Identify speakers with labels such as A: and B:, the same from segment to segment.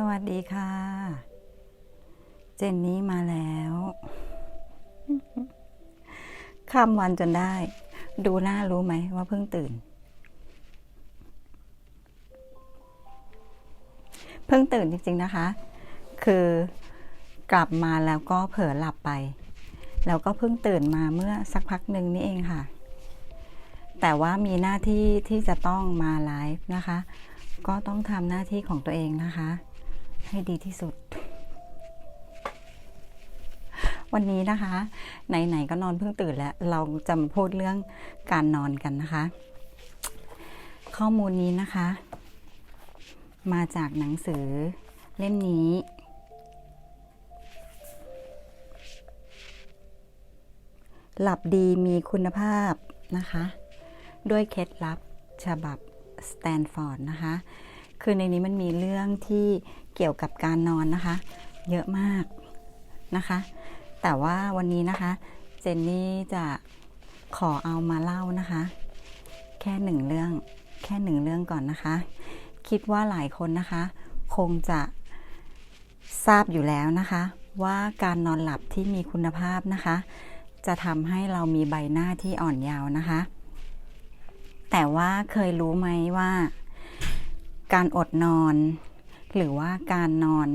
A: สวัสดีค่ะ เจนนี่มาแล้วข้ามวันจนได้ ดูหน้ารู้ไหมว่าเพิ่งตื่น เพิ่งตื่นจริง ๆนะคะ คือกลับมาแล้วก็เผลอหลับไป แล้วก็เพิ่งตื่นมาเมื่อสักพักหนึ่งนี่เองค่ะ แต่ว่ามีหน้าที่ที่จะต้องมาไลฟ์นะคะ ก็ต้องทำหน้าที่ของตัวเองนะคะ ให้ดีที่สุด วันนี้นะคะ ไหน ๆ ก็นอนเพิ่งตื่นแล้ว เราจะมาพูดเรื่องการนอนกันนะคะ ข้อมูลนี้นะคะ มาจากหนังสือเล่มนี้หลับดีมีคุณภาพนะคะ ด้วยเคล็ดลับฉบับสแตนฟอร์ดนะคะ คือในนี้มันมีเรื่องที่ เกี่ยวกับการนอนนะคะ เยอะมากนะคะ แต่ว่าวันนี้นะคะ เจนนี่จะขอเอามาเล่านะคะ แค่หนึ่งเรื่องแค่หนึ่งเรื่องก่อนนะคะ คิดว่าหลายคนนะคะ คงจะทราบอยู่แล้วนะคะ ว่าการนอนหลับที่มีคุณภาพนะคะ จะทำให้เรามีใบหน้าที่อ่อนเยาว์นะคะ แต่ว่าเคยรู้ไหมว่า การอดนอน หรือว่าการนอน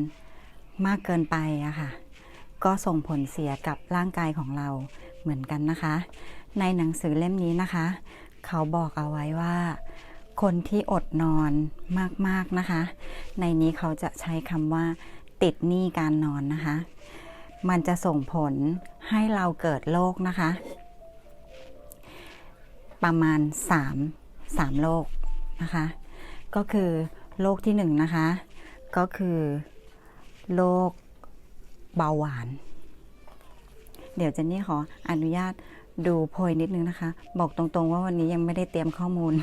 A: มากเกินไปอะค่ะ ก็ส่งผลเสียกับร่างกายของเราเหมือนกันนะคะ ในหนังสือเล่มนี้นะคะ เขาบอกเอาไว้ว่า คนที่อดนอนมากๆนะคะ ในนี้เขาจะใช้คำว่า ติดหนี้การนอนนะคะ มันจะส่งผลให้เราเกิดโรคนะคะ ประมาณ 3 3โรคนะคะ ก็คือโรคที่1นงนะคะ ก็คือโรคเบาหวาน เดี๋ยวเจนนี่ขออนุญาตดูโพยนิดนึงนะคะ บอกตรงๆว่าวันนี้ยังไม่ได้เตรียมข้อมูล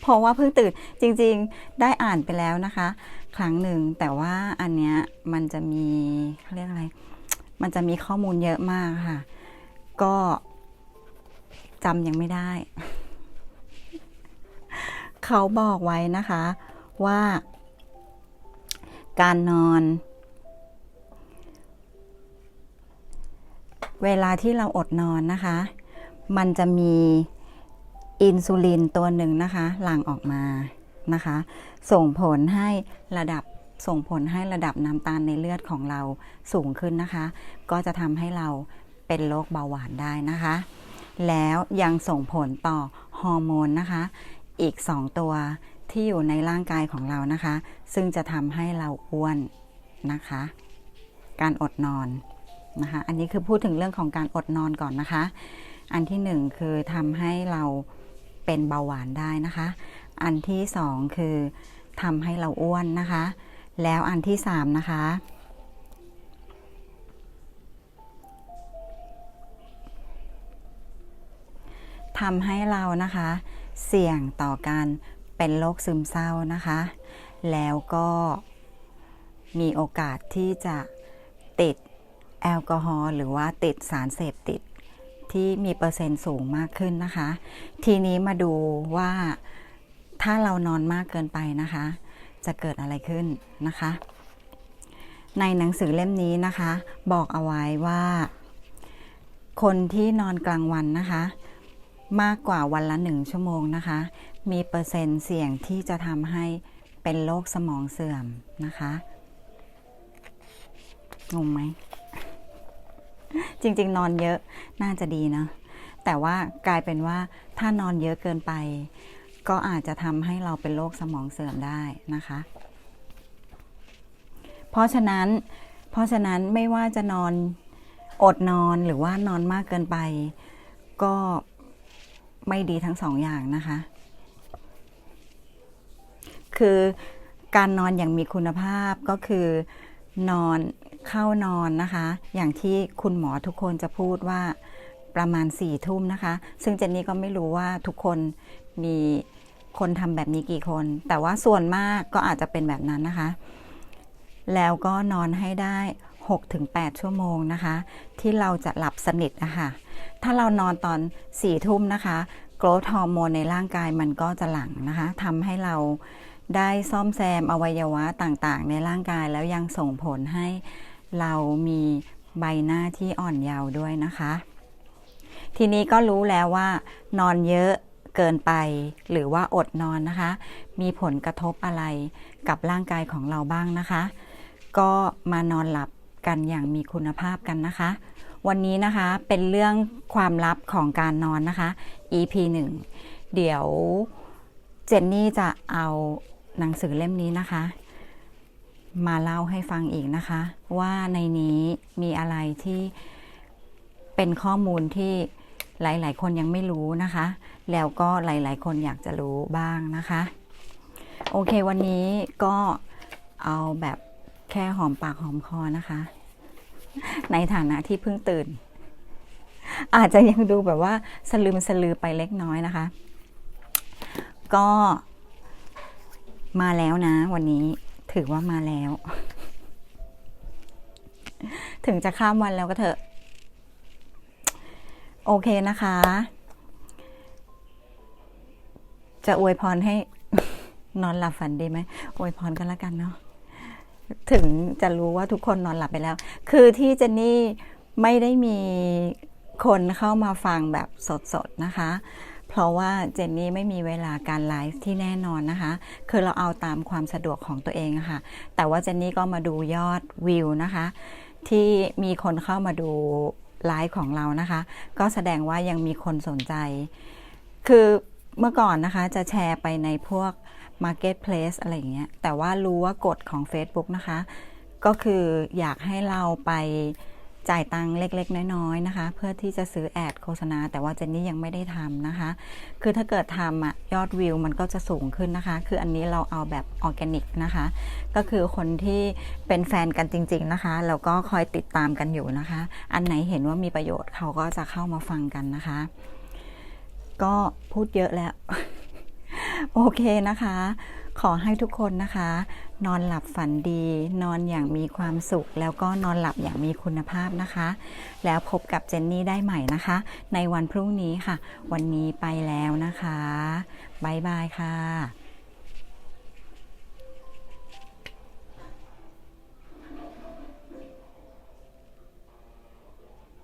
A: เพราะว่าเพิ่งตื่นจริงๆได้อ่านไปแล้วนะคะ ครั้งหนึ่งแต่ว่าอันเนี้ยมันจะมีเขาเรียกอะไร มันจะมีข้อมูลเยอะมากค่ะ ก็จำยังไม่ได้ เขาบอกไว้นะคะว่า การนอน เวลาที่เราอดนอนนะคะ มันจะมีอินซูลินตัวหนึ่งนะคะหลั่งออกมานะคะ ส่งผลให้ระดับส่งผลให้ระดับน้ำตาลในเลือดของเราสูงขึ้นนะคะ ก็จะทำให้เราเป็นโรคเบาหวานได้นะคะ แล้วยังส่งผลต่อฮอร์โมนนะคะ อีก 2 ตัว ที่อยู่ในร่างกายของเรานะคะ ซึ่งจะทำให้เราอ้วนนะคะ การอดนอนนะคะ อันนี้คือพูดถึงเรื่องของการอดนอนก่อนนะคะ อันที่หนึ่งคือทำให้เราเป็นเบาหวานได้นะคะ อันที่สองคือทำให้เราอ้วนนะคะ แล้วอันที่สามนะคะทำให้เรานะคะ เสี่ยงต่อการ เป็นโรคซึมเศร้านะคะ แล้วก็มีโอกาสที่จะติดแอลกอฮอล์หรือว่าติดสารเสพติดที่มีเปอร์เซ็นต์สูงมากขึ้นนะคะ ทีนี้มาดูว่าถ้าเรานอนมากเกินไปนะคะ จะเกิดอะไรขึ้นนะคะ ในหนังสือเล่มนี้นะคะ บอกเอาไว้ว่า คนที่นอนกลางวันนะคะ มากกว่าวันละหนึ่งชั่วโมงนะคะ มีเปอร์เซ็นต์เสี่ยงที่จะทำให้เป็นโรคสมองเสื่อมนะคะงงไหม จริง ๆ นอนเยอะน่าจะดีนะ แต่ว่ากลายเป็นว่าถ้านอนเยอะเกินไป ก็อาจจะทำให้เราเป็นโรคสมองเสื่อมได้นะคะ เพราะฉะนั้น เพราะฉะนั้นไม่ว่าจะนอนอดนอนหรือว่านอนมากเกินไป ก็ ไม่ดีทั้งสองอย่างนะคะ คือการนอนอย่างมีคุณภาพก็คือนอนเข้านอนนะคะ อย่างที่คุณหมอทุกคนจะพูดว่าประมาณสี่ทุ่มนะคะ ซึ่งเจนนี่ก็ไม่รู้ว่าทุกคนมีคนทำแบบนี้กี่คน แต่ว่าส่วนมากก็อาจจะเป็นแบบนั้นนะคะ แล้วก็นอนให้ได้ 6-8 ชั่วโมงนะคะ ที่เราจะหลับสนิทนะคะ ถ้าเรานอนตอน4ทุ่มนะคะโกรทฮอร์โมนในร่างกายมันก็จะหลั่งนะคะทำให้เราได้ซ่อมแซมอวัยวะต่างๆ ในร่างกายแล้วยังส่งผลให้เรามีใบหน้าที่อ่อนเยาว์ด้วยนะคะ ทีนี้ก็รู้แล้วว่านอนเยอะเกินไปหรือว่าอดนอนนะคะ มีผลกระทบอะไรกับร่างกายของเราบ้างนะคะ ก็มานอนหลับกันอย่างมีคุณภาพกันนะคะ วันนี้นะคะเป็นเรื่องความลับของการนอนนะคะ EP 1 เดี๋ยวเจนนี่จะเอาหนังสือเล่มนี้นะคะ มาเล่าให้ฟังอีกนะคะ ว่าในนี้มีอะไรที่เป็นข้อมูลที่หลาย ๆ คนยังไม่รู้นะคะ แล้วก็หลาย ๆ คนอยากจะรู้บ้างนะคะ โอเควันนี้ก็เอาแบบแค่หอมปากหอมคอนะคะ ในฐานะที่เพิ่งตื่น อาจจะยังดูแบบว่าสลืมสลือไปเล็กน้อยนะคะ ก็มาแล้วนะ วันนี้ถือว่ามาแล้ว ถึงจะข้ามวันแล้วก็เถอะ โอเคนะคะ จะอวยพรให้นอนหลับฝันดีไหมอวยพรกันล้วกันเนาะ ถึงจะรู้ว่าทุกคนนอนหลับไปแล้ว คือที่เจนนี่ไม่ได้มีคนเข้ามาฟังแบบสดๆนะคะ เพราะว่าเจนนี่ไม่มีเวลาการไลฟ์ที่แน่นอนนะคะ คือเราเอาตามความสะดวกของตัวเองะค่ะ แต่ว่าเจนนี่ก็มาดูยอดวิวนะคะ ที่มีคนเข้ามาดูไลฟ์ของเรานะคะ ก็แสดงว่ายังมีคนสนใจ คือ เมื่อก่อนนะคะจะแชร์ไปในพวก Marketplace อะไรอย่างเงี้ย แต่ว่ารู้ว่ากฎของ Facebook นะคะ ก็คืออยากให้เราไปจ่ายตังค์เล็ก ๆ น้อย ๆ นะคะ เพื่อที่จะซื้อแอดโฆษณา แต่ว่าเจนนี่ยังไม่ได้ทำนะคะ คือถ้าเกิดทำอะยอดวิวมันก็จะสูงขึ้นนะคะ คืออันนี้เราเอาแบบออร์แกนิกนะคะ ก็คือคนที่เป็นแฟนกันจริง ๆ นะคะ แล้วก็คอยติดตามกันอยู่นะคะ อันไหนเห็นว่ามีประโยชน์เขาก็จะเข้ามาฟังกันนะคะ ก็พูดเยอะแล้ว โอเคนะคะ ขอให้ทุกคนนะคะ นอนหลับฝันดี นอนอย่างมีความสุข แล้วก็นอนหลับอย่างมีคุณภาพนะคะ แล้วพบกับเจนนี่ได้ใหม่นะคะ ในวันพรุ่งนี้ค่ะ วันนี้ไปแล้วนะคะ บ๊ายบายค่ะ